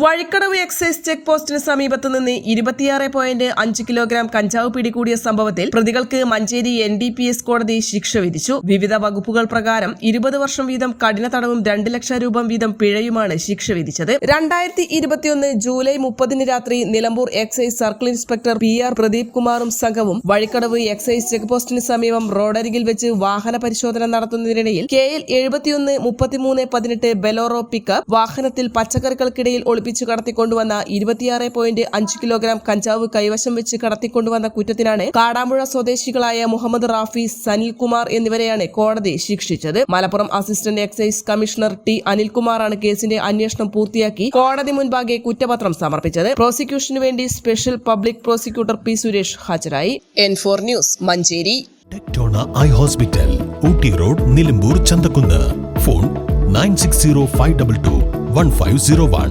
Vazhikkadavu excise check പോസ്റ്റിന് സമീപത്ത് നിന്ന് ഇരുപത്തിയാറ് പോയിന്റ് അഞ്ച് കിലോഗ്രാം കഞ്ചാവ് പിടികൂടിയ സംഭവത്തിൽ പ്രതികൾക്ക് Manjeri N D P S കോടതി ശിക്ഷ വിധിച്ചു. വിവിധ വകുപ്പുകൾ പ്രകാരം ഇരുപത് വർഷം വീതം കഠിന തടവും രണ്ട് ലക്ഷം രൂപ വീതം പിഴയുമാണ് ശിക്ഷ വിധിച്ചത്. രണ്ടായിരത്തി ഇരുപത്തിയൊന്ന് ജൂലൈ മുപ്പതിന് രാത്രി Nilambur excise circle inspector P R Pradeep കുമാറും സംഘവും വഴിക്കടവ് എക്സൈസ് ചെക്ക് പോസ്റ്റിന് സമീപം റോഡരികിൽ വെച്ച് വാഹന പരിശോധന നടത്തുന്നതിനിടയിൽ കെ എൽ എഴുപത്തിയൊന്ന് മുപ്പത്തിമൂന്ന് പതിനെട്ട് ബെലോറോ പിക്കപ്പ് വാഹനത്തിൽ പച്ചക്കറികൾക്കിടയിൽ ഒളിപ്പിച്ചു കടത്തിക്കൊണ്ടുവന്ന ഇരുപത്തിയാറ് പോയിന്റ് അഞ്ച് കിലോഗ്രാം കഞ്ചാവ് കൈവശം വെച്ച് കടത്തിക്കൊണ്ടുവന്ന കുറ്റത്തിനാണ് കാടാമ്പുഴ സ്വദേശികളായ മുഹമ്മദ് റാഫി സനിൽകുമാർ എന്നിവരെയാണ് കോടതി ശിക്ഷിച്ചത്. Malappuram assistant excise commissioner T അനിൽകുമാറാണ് കേസിന്റെ അന്വേഷണം പൂർത്തിയാക്കി കോടതി മുൻപാകെ കുറ്റപത്രം സമർപ്പിച്ചത്. പ്രോസിക്യൂഷനു വേണ്ടി special public prosecutor P Suresh ഹാജരായി. N four news Manjeri. Tectona eye hospital Ooty road Nilambur Chanthakkunnu. Phone nine six zero five double two one five zero one